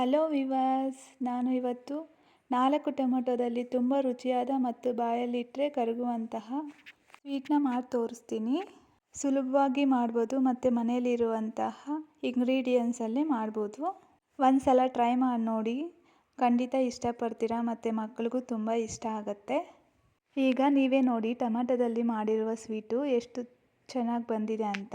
Hello ವಿವಾಸ್ ನಾನು ಇವತ್ತು ನಾಲ್ಕು ಟೊಮೆಟೊದಲ್ಲಿ ತುಂಬ ರುಚಿಯಾದ ಮತ್ತು ಬಾಯಲ್ಲಿಟ್ಟರೆ ಕರಗುವಂತಹ ಸ್ವೀಟ್ನ ಮಾಡಿ ತೋರಿಸ್ತೀನಿ. ಸುಲಭವಾಗಿ ಮಾಡ್ಬೋದು ಮತ್ತು ಮನೆಯಲ್ಲಿರುವಂತಹ ಇಂಗ್ರೀಡಿಯೆಂಟ್ಸಲ್ಲೇ ಮಾಡ್ಬೋದು. ಒಂದು ಸಲ ಟ್ರೈ ಮಾಡಿ ನೋಡಿ. ಖಂಡಿತ ಇಷ್ಟಪಡ್ತೀರಾ ಮತ್ತು ಮಕ್ಕಳಿಗೂ ತುಂಬ ಇಷ್ಟ ಆಗುತ್ತೆ. ಈಗ ನೀವೇ ನೋಡಿ ಟೊಮೆಟೊದಲ್ಲಿ ಮಾಡಿರುವ ಸ್ವೀಟು ಎಷ್ಟು ಚೆನ್ನಾಗಿ ಬಂದಿದೆ ಅಂತ.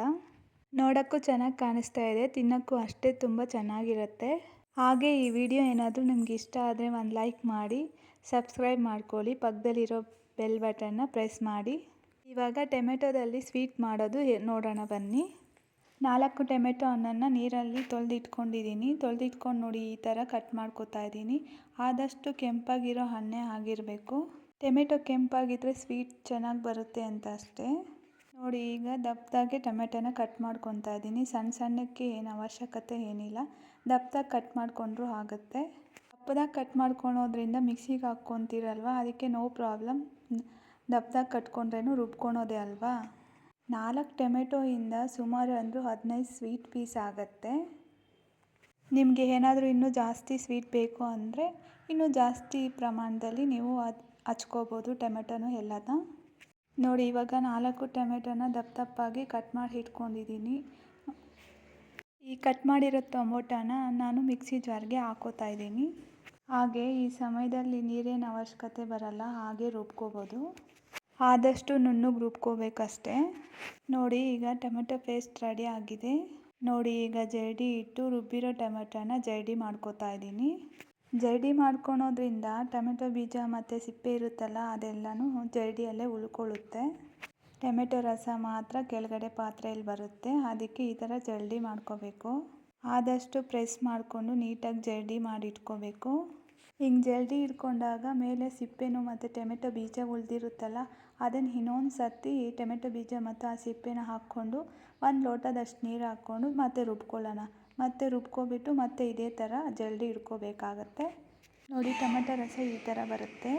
ನೋಡೋಕ್ಕೂ ಚೆನ್ನಾಗಿ ಕಾಣಿಸ್ತಾ ಇದೆ, ತಿನ್ನೋಕ್ಕೂ ಅಷ್ಟೇ ತುಂಬ ಚೆನ್ನಾಗಿರುತ್ತೆ. ಹಾಗೆ ಈ ವಿಡಿಯೋ ಏನಾದರೂ ನಿಮ್ಗೆ ಇಷ್ಟ ಆದರೆ ಒಂದು ಲೈಕ್ ಮಾಡಿ ಸಬ್ಸ್ಕ್ರೈಬ್ ಮಾಡ್ಕೊಳ್ಳಿ ಪಕ್ಕದಲ್ಲಿರೋ ಬೆಲ್ ಬಟನ್ನ ಪ್ರೆಸ್ ಮಾಡಿ. ಇವಾಗ ಟೊಮೆಟೊದಲ್ಲಿ ಸ್ವೀಟ್ ಮಾಡೋದು ನೋಡೋಣ ಬನ್ನಿ. ನಾಲ್ಕು ಟೊಮೆಟೊ ಹಣ್ಣನ್ನು ನೀರಲ್ಲಿ ತೊಳೆದಿಟ್ಕೊಂಡಿದ್ದೀನಿ. ತೊಳೆದಿಟ್ಕೊಂಡು ನೋಡಿ ಈ ಥರ ಕಟ್ ಮಾಡ್ಕೊತಾ ಇದ್ದೀನಿ. ಆದಷ್ಟು ಕೆಂಪಾಗಿರೋ ಹಣ್ಣೆ ಆಗಿರಬೇಕು. ಟೊಮೆಟೊ ಕೆಂಪಾಗಿದ್ದರೆ ಸ್ವೀಟ್ ಚೆನ್ನಾಗಿ ಬರುತ್ತೆ ಅಂತ ಅಷ್ಟೇ. ನೋಡಿ, ಈಗ ದಪ್ಪದಾಗೆ ಟೊಮೆಟೊನ ಕಟ್ ಮಾಡ್ಕೊತಾ ಇದ್ದೀನಿ. ಸಣ್ಣ ಸಣ್ಣಕ್ಕೆ ಏನು ಅವಶ್ಯಕತೆ ಏನಿಲ್ಲ. ದಪ್ಪದಾಗಿ ಕಟ್ ಮಾಡಿಕೊಂಡ್ರೂ ಆಗುತ್ತೆ. ದಪ್ಪದಾಗಿ ಕಟ್ ಮಾಡ್ಕೊಳೋದ್ರಿಂದ ಮಿಕ್ಸಿಗೆ ಹಾಕ್ಕೊತೀರಲ್ವ? ಅದಕ್ಕೆ ನೋ ಪ್ರಾಬ್ಲಮ್. ದಪ್ಪದಾಗಿ ಕಟ್ಕೊಂಡ್ರೇನು ರುಬ್ಕೊಳೋದೇ ಅಲ್ವಾ? ನಾಲ್ಕು ಟೊಮೆಟೊಯಿಂದ ಸುಮಾರು ಅಂದರೂ ಹದಿನೈದು ಸ್ವೀಟ್ ಪೀಸ್ ಆಗುತ್ತೆ. ನಿಮಗೆ ಏನಾದರೂ ಇನ್ನೂ ಜಾಸ್ತಿ ಸ್ವೀಟ್ ಬೇಕು ಅಂದರೆ, ಇನ್ನೂ ಜಾಸ್ತಿ ಪ್ರಮಾಣದಲ್ಲಿ ನೀವು ಅದು ಹಚ್ಕೋಬೋದು ಟೊಮೆಟೊನು ಎಲ್ಲನ. ನೋಡಿ, ಇವಾಗ ನಾಲ್ಕು ಟೊಮೆಟೊನ ದಪ್ಪ ದಪ್ಪಾಗಿ ಕಟ್ ಮಾಡಿ ಇಟ್ಕೊಂಡಿದ್ದೀನಿ. ಈ ಕಟ್ ಮಾಡಿರೋ ಟೊಮೊಟೊನ ನಾನು ಮಿಕ್ಸಿ ಜಾರ್ಗೆ ಹಾಕೋತಾ ಇದ್ದೀನಿ. ಹಾಗೆ ಈ ಸಮಯದಲ್ಲಿ ನೀರೇನು ಅವಶ್ಯಕತೆ ಬರಲ್ಲ, ಹಾಗೆ ರುಬ್ಕೋಬೋದು. ಆದಷ್ಟು ನುಣ್ಣಗೆ ರುಬ್ಕೋಬೇಕಷ್ಟೆ. ನೋಡಿ, ಈಗ ಟೊಮೆಟೊ ಪೇಸ್ಟ್ ರೆಡಿ ಆಗಿದೆ. ನೋಡಿ, ಈಗ ಜರಡಿ ಇಟ್ಟು ರುಬ್ಬಿರೋ ಟೊಮೆಟೊನ ಜರಡಿ ಮಾಡ್ಕೋತಾ ಇದ್ದೀನಿ. ಜರಡಿ ಮಾಡ್ಕೊಳೋದ್ರಿಂದ ಟೊಮೆಟೊ ಬೀಜ ಮತ್ತು ಸಿಪ್ಪೆ ಇರುತ್ತಲ್ಲ ಅದೆಲ್ಲನೂ ಜರಡಿಯಲ್ಲೇ ಉಳ್ಕೊಳ್ಳುತ್ತೆ. ಟೊಮೆಟೊ ರಸ ಮಾತ್ರ ಕೆಳಗಡೆ ಪಾತ್ರೆಯಲ್ಲಿ ಬರುತ್ತೆ. ಅದಕ್ಕೆ ಈ ಥರ ಜರಡಿ ಮಾಡ್ಕೋಬೇಕು. ಆದಷ್ಟು ಪ್ರೆಸ್ ಮಾಡಿಕೊಂಡು ನೀಟಾಗಿ ಜರಡಿ ಮಾಡಿ ಇಟ್ಕೋಬೇಕು ಹಿಂಗೆ ಜರಡಿ ಇಟ್ಕೊಂಡಾಗ ಮೇಲೆ ಸಿಪ್ಪೆನೂ ಮತ್ತು ಟೊಮೆಟೊ ಬೀಜ ಉಳಿದಿರುತ್ತಲ್ಲ, ಅದನ್ನು ಇನ್ನೊಂದು ಸರ್ತಿ ಟೊಮೆಟೊ ಬೀಜ ಮತ್ತು ಆ ಸಿಪ್ಪೆನ ಹಾಕ್ಕೊಂಡು ಒಂದು ಲೋಟದಷ್ಟು ನೀರು ಹಾಕ್ಕೊಂಡು ಮತ್ತೆ ರುಬ್ಕೊಳ್ಳೋಣ. ಮತ್ತೆ ರುಬ್ಕೊಬಿಟ್ಟು ಮತ್ತೆ ಇದೇ ಥರ ಜಲ್ದಿ ಹಿಡ್ಕೋಬೇಕಾಗತ್ತೆ ನೋಡಿ ಟೊಮೆಟೊ ರಸ ಈ ಥರ ಬರುತ್ತೆ.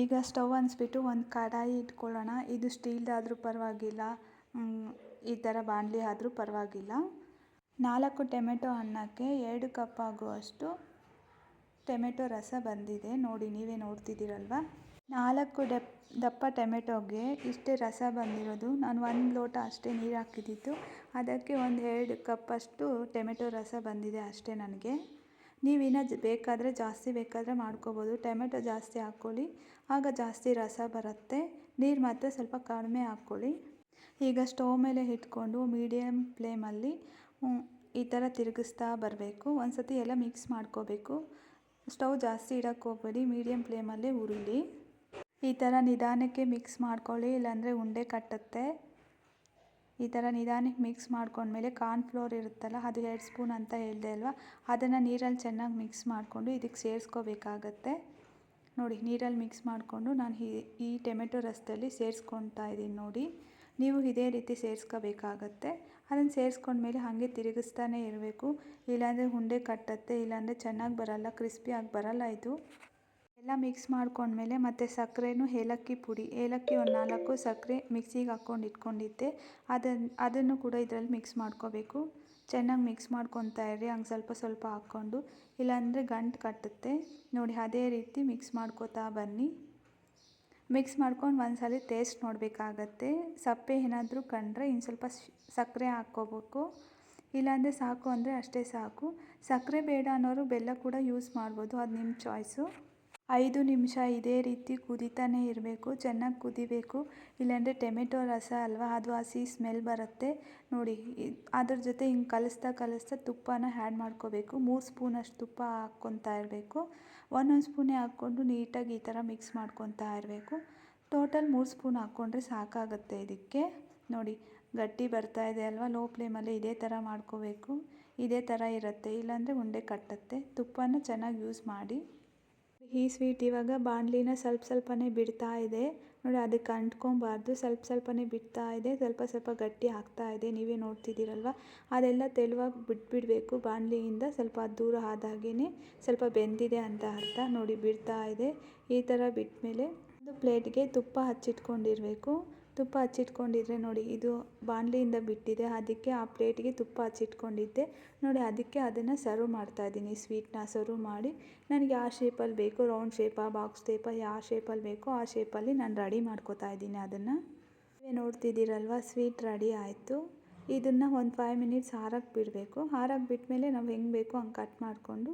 ಈಗ ಸ್ಟವ್ ಅನಿಸ್ಬಿಟ್ಟು ಒಂದು ಕಡಾಯಿ ಇಟ್ಕೊಳ್ಳೋಣ. ಇದು ಸ್ಟೀಲ್ದಾದರೂ ಪರವಾಗಿಲ್ಲ. ಈ ಥರ ಬಾಣಲಿ ಆದರೂ ಪರವಾಗಿಲ್ಲ. ನಾಲ್ಕು ಟೊಮೆಟೊ ಅನ್ನಕ್ಕೆ ಎರಡು ಕಪ್ ಆಗುವಷ್ಟು ಟೊಮೆಟೊ ರಸ ಬಂದಿದೆ. ನೋಡಿ, ನೀವೇ ನೋಡ್ತಿದ್ದೀರಲ್ವ? ನಾಲ್ಕು ಡಪ್ ದಪ್ಪ ಟೊಮೆಟೊಗೆ ಇಷ್ಟೇ ರಸ ಬಂದಿರೋದು. ನಾನು ಒಂದು ಲೋಟ ಅಷ್ಟೇ ನೀರು ಹಾಕಿದ್ದಿದ್ದು ಅದಕ್ಕೆ ಒಂದು ಎರಡು ಕಪ್ಪಷ್ಟು ಟೊಮೆಟೊ ರಸ ಬಂದಿದೆ ಅಷ್ಟೇ ನನಗೆ. ನೀವು ಇನ್ನೂ ಬೇಕಾದರೆ ಜಾಸ್ತಿ ಬೇಕಾದರೆ ಮಾಡ್ಕೋಬೋದು. ಟೊಮೆಟೊ ಜಾಸ್ತಿ ಹಾಕ್ಕೊಳ್ಳಿ. ಆಗ ಜಾಸ್ತಿ ರಸ ಬರುತ್ತೆ. ನೀರು ಮಾತ್ರ ಸ್ವಲ್ಪ ಕಡಿಮೆ ಹಾಕ್ಕೊಳ್ಳಿ. ಈಗ ಸ್ಟವ್ ಮೇಲೆ ಇಟ್ಕೊಂಡು ಮೀಡಿಯಮ್ ಫ್ಲೇಮಲ್ಲಿ ಈ ಥರ ತಿರುಗಿಸ್ತಾ ಬರಬೇಕು. ಒಂದು ಸತಿ ಎಲ್ಲ ಮಿಕ್ಸ್ ಮಾಡ್ಕೋಬೇಕು. ಸ್ಟವ್ ಜಾಸ್ತಿ ಇಡೋಕ್ಕೆ ಹೋಗ್ಬೇಡಿ. ಮೀಡಿಯಮ್ ಫ್ಲೇಮಲ್ಲೇ ಉರಿಲಿ ಈ ಥರ ನಿಧಾನಕ್ಕೆ ಮಿಕ್ಸ್ ಮಾಡ್ಕೊಳ್ಳಿ, ಇಲ್ಲಾಂದರೆ ಉಂಡೆ ಕಟ್ಟುತ್ತೆ. ಈ ಥರ ನಿಧಾನಕ್ಕೆ ಮಿಕ್ಸ್ ಮಾಡ್ಕೊಂಡ್ಮೇಲೆ ಕಾರ್ನ್ಫ್ಲೋರ್ ಇರುತ್ತಲ್ಲ, ಅದು ಎರಡು ಸ್ಪೂನ್ ಅಂತ ಹೇಳಿದೆ ಅಲ್ವಾ? ಅದನ್ನು ನೀರಲ್ಲಿ ಚೆನ್ನಾಗಿ ಮಿಕ್ಸ್ ಮಾಡಿಕೊಂಡು ಇದಕ್ಕೆ ಸೇರಿಸ್ಕೋಬೇಕಾಗತ್ತೆ. ನೋಡಿ, ನೀರಲ್ಲಿ ಮಿಕ್ಸ್ ಮಾಡಿಕೊಂಡು ನಾನು ಈ ಟೊಮೆಟೊ ರಸದಲ್ಲಿ ಸೇರಿಸ್ಕೊತಾ ಇದ್ದೀನಿ ನೋಡಿ. ನೀವು ಇದೇ ರೀತಿ ಸೇರಿಸ್ಕೋಬೇಕಾಗತ್ತೆ. ಅದನ್ನು ಸೇರಿಸ್ಕೊಂಡ್ಮೇಲೆ ಹಾಗೆ ತಿರುಗಿಸ್ತಾನೆ ಇರಬೇಕು. ಇಲ್ಲಾಂದರೆ ಉಂಡೆ ಕಟ್ಟತ್ತೆ, ಇಲ್ಲಾಂದರೆ ಚೆನ್ನಾಗಿ ಬರಲ್ಲ, ಕ್ರಿಸ್ಪಿಯಾಗಿ ಬರಲ್ಲ ಇದು. ಎಲ್ಲ ಮಿಕ್ಸ್ ಮಾಡ್ಕೊಂಡ್ಮೇಲೆ ಮತ್ತು ಸಕ್ಕರೆನೂ ಏಲಕ್ಕಿ ಪುಡಿ, ಏಲಕ್ಕಿ ಒಂದು ನಾಲ್ಕು ಸಕ್ಕರೆ ಮಿಕ್ಸಿಗೆ ಹಾಕ್ಕೊಂಡು ಇಟ್ಕೊಂಡಿದ್ದೆ. ಅದನ್ನು ಅದನ್ನು ಕೂಡ ಇದರಲ್ಲಿ ಮಿಕ್ಸ್ ಮಾಡ್ಕೋಬೇಕು. ಚೆನ್ನಾಗಿ ಮಿಕ್ಸ್ ಮಾಡ್ಕೊತಾ ಇರಿ, ಹಂಗೆ ಸ್ವಲ್ಪ ಸ್ವಲ್ಪ ಹಾಕ್ಕೊಂಡು. ಇಲ್ಲಾಂದರೆ ಗಂಟು ಕಟ್ಟುತ್ತೆ. ನೋಡಿ, ಅದೇ ರೀತಿ ಮಿಕ್ಸ್ ಮಾಡ್ಕೋತಾ ಬನ್ನಿ. ಮಿಕ್ಸ್ ಮಾಡ್ಕೊಂಡು ಒಂದು ಸಲ ಟೇಸ್ಟ್ ನೋಡಬೇಕಾಗತ್ತೆ. ಸಪ್ಪೆ ಏನಾದರೂ ಕಂಡ್ರೆ ಇನ್ನು ಸ್ವಲ್ಪ ಸಕ್ಕರೆ ಹಾಕ್ಕೋಬೇಕು. ಇಲ್ಲಾಂದರೆ ಸಾಕು ಅಂದರೆ ಅಷ್ಟೇ ಸಾಕು. ಸಕ್ಕರೆ ಬೇಡ ಅನ್ನೋರು ಬೆಲ್ಲ ಕೂಡ ಯೂಸ್ ಮಾಡ್ಬೋದು. ಅದು ನಿಮ್ಮ ಚಾಯ್ಸು ಐದು ನಿಮಿಷ ಇದೇ ರೀತಿ ಕುದಿತಾನೇ ಇರಬೇಕು, ಚೆನ್ನಾಗಿ ಕುದಿಬೇಕು. ಇಲ್ಲಾಂದರೆ ಟೊಮೆಟೊ ರಸ ಅಲ್ವಾ, ಅದು ಹಸಿ ಸ್ಮೆಲ್ ಬರುತ್ತೆ ನೋಡಿ. ಅದ್ರ ಜೊತೆ ಹಿಂಗೆ ಕಲಿಸ್ತಾ ಕಲಿಸ್ತಾ ತುಪ್ಪನ ಆ್ಯಡ್ ಮಾಡ್ಕೋಬೇಕು. ಮೂರು ಸ್ಪೂನಷ್ಟು ತುಪ್ಪ ಹಾಕ್ಕೊತಾ ಇರಬೇಕು. ಒಂದೊಂದು ಸ್ಪೂನೇ ಹಾಕ್ಕೊಂಡು ನೀಟಾಗಿ ಈ ಥರ ಮಿಕ್ಸ್ ಮಾಡ್ಕೊತಾ ಇರಬೇಕು. ಟೋಟಲ್ ಮೂರು ಸ್ಪೂನ್ ಹಾಕ್ಕೊಂಡ್ರೆ ಸಾಕಾಗುತ್ತೆ ಇದಕ್ಕೆ. ನೋಡಿ, ಗಟ್ಟಿ ಬರ್ತಾ ಇದೆ ಅಲ್ವಾ ಲೋ ಫ್ಲೇಮಲ್ಲಿ ಇದೇ ಥರ ಮಾಡ್ಕೋಬೇಕು. ಇದೇ ಥರ ಇರುತ್ತೆ, ಇಲ್ಲಾಂದರೆ ಉಂಡೆ ಕಟ್ಟುತ್ತೆ. ತುಪ್ಪನ ಚೆನ್ನಾಗಿ ಯೂಸ್ ಮಾಡಿ. ಈ ಸ್ವೀಟ್ ಇವಾಗ ಬಾಣಲಿನ ಸ್ವಲ್ಪ ಸ್ವಲ್ಪನೇ ಬಿಡ್ತಾ ಇದೆ. ನೋಡಿ, ಅದಕ್ಕೆ ಅಂಟ್ಕೊಬಾರ್ದು. ಸ್ವಲ್ಪ ಸ್ವಲ್ಪನೇ ಬಿಡ್ತಾ ಇದೆ. ಸ್ವಲ್ಪ ಸ್ವಲ್ಪ ಗಟ್ಟಿ ಆಗ್ತಾ ಇದೆ. ನೀವೇ ನೋಡ್ತಿದ್ದೀರಲ್ವ? ಅದೆಲ್ಲ ತೆಳುವಾಗಿ ಬಿಟ್ಬಿಡಬೇಕು ಬಾಣಲಿಯಿಂದ. ಸ್ವಲ್ಪ ದೂರ ಆದಾಗೇ ಸ್ವಲ್ಪ ಬೆಂದಿದೆ ಅಂತ ಅರ್ಥ. ನೋಡಿ, ಬಿಡ್ತಾ ಇದೆ. ಈ ಥರ ಬಿಟ್ಟ ಮೇಲೆ ಒಂದು ಪ್ಲೇಟ್ಗೆ ತುಪ್ಪ ಹಚ್ಚಿಟ್ಕೊಂಡಿರಬೇಕು. ತುಪ್ಪ ಹಚ್ಚಿಟ್ಕೊಂಡಿದ್ರೆ ನೋಡಿ, ಇದು ಬಾಣಲಿಯಿಂದ ಬಿಟ್ಟಿದೆ. ಅದಕ್ಕೆ ಆ ಪ್ಲೇಟಿಗೆ ತುಪ್ಪ ಹಚ್ಚಿಟ್ಕೊಂಡಿದ್ದೆ. ನೋಡಿ, ಅದಕ್ಕೆ ಅದನ್ನು ಸರ್ವ್ ಮಾಡ್ತಾ ಇದ್ದೀನಿ. ಸ್ವೀಟ್ನ ಸರ್ವ್ ಮಾಡಿ. ನನಗೆ ಯಾವ ಶೇಪಲ್ಲಿ ಬೇಕು ರೌಂಡ್ ಶೇಪಾ ಬಾಕ್ಸ್ ಶೇಪಾ ಯಾವ ಶೇಪಲ್ಲಿ ಬೇಕೋ ಆ ಶೇಪಲ್ಲಿ ನಾನು ರೆಡಿ ಮಾಡ್ಕೋತಾ ಇದ್ದೀನಿ ಅದನ್ನು. ನೋಡ್ತಿದ್ದೀರಲ್ವ, ಸ್ವೀಟ್ ರೆಡಿ ಆಯಿತು. ಇದನ್ನು ಒಂದು ಫೈವ್ ಮಿನಿಟ್ಸ್ ಹಾರಕ್ಕೆ ಬಿಡಬೇಕು. ಹಾರಕ್ಕೆ ಬಿಟ್ಮೇಲೆ ನಾವು ಹೆಂಗೆ ಬೇಕೋ ಹಂಗೆ ಕಟ್ ಮಾಡಿಕೊಂಡು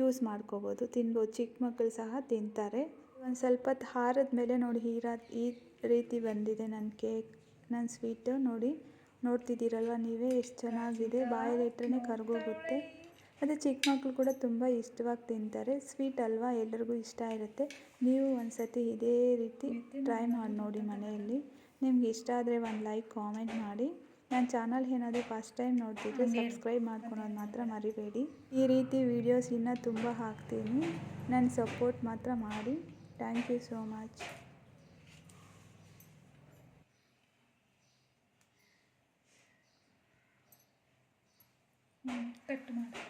ಯೂಸ್ ಮಾಡ್ಕೋಬೋದು. ತಿನ್ಬೋದು. ಚಿಕ್ಕ ಮಕ್ಕಳು ಸಹ ತಿಂತಾರೆ. ಒಂದು ಸ್ವಲ್ಪ ಹಾರದ ಮೇಲೆ ನೋಡಿ ಹೀರಾ ಈ ರೀತಿ ಬಂದಿದೆ ನನ್ನ ಕೇಕ್. ನನ್ನ ಸ್ವೀಟು ನೋಡಿ ನೋಡ್ತಿದ್ದೀರಲ್ವ ನೀವೇ? ಎಷ್ಟು ಚೆನ್ನಾಗಿದೆ. ಬಾಯಲ್ಲಿಟ್ಟರೆ ಕರ್ಗೋಗುತ್ತೆ. ಮತ್ತು ಚಿಕ್ಕ ಮಕ್ಕಳು ಕೂಡ ತುಂಬ ಇಷ್ಟವಾಗಿ ತಿಂತಾರೆ. ಸ್ವೀಟ್ ಅಲ್ವಾ ಎಲ್ಲರಿಗೂ ಇಷ್ಟ ಇರುತ್ತೆ. ನೀವು ಒಂದು ಸತಿ ಇದೇ ರೀತಿ ಟ್ರೈ ಮಾಡಿ, ನೋಡಿ ಮನೆಯಲ್ಲಿ. ನಿಮ್ಗೆ ಇಷ್ಟ ಆದರೆ ಒಂದು ಲೈಕ್, ಕಾಮೆಂಟ್ ಮಾಡಿ. ನನ್ನ ಚಾನಲ್ ಏನಾದರೂ ಫಸ್ಟ್ ಟೈಮ್ ನೋಡ್ತಿದ್ರೆ ಸಬ್ಸ್ಕ್ರೈಬ್ ಮಾಡ್ಕೊಳೋದು ಮಾತ್ರ ಮರಿಬೇಡಿ. ಈ ರೀತಿ ವೀಡಿಯೋಸ್ ಇನ್ನೂ ತುಂಬ ಹಾಕ್ತೀನಿ. ನನ್ನ ಸಪೋರ್ಟ್ ಮಾತ್ರ ಮಾಡಿ. Thank you so much cut ಮಾಡಿ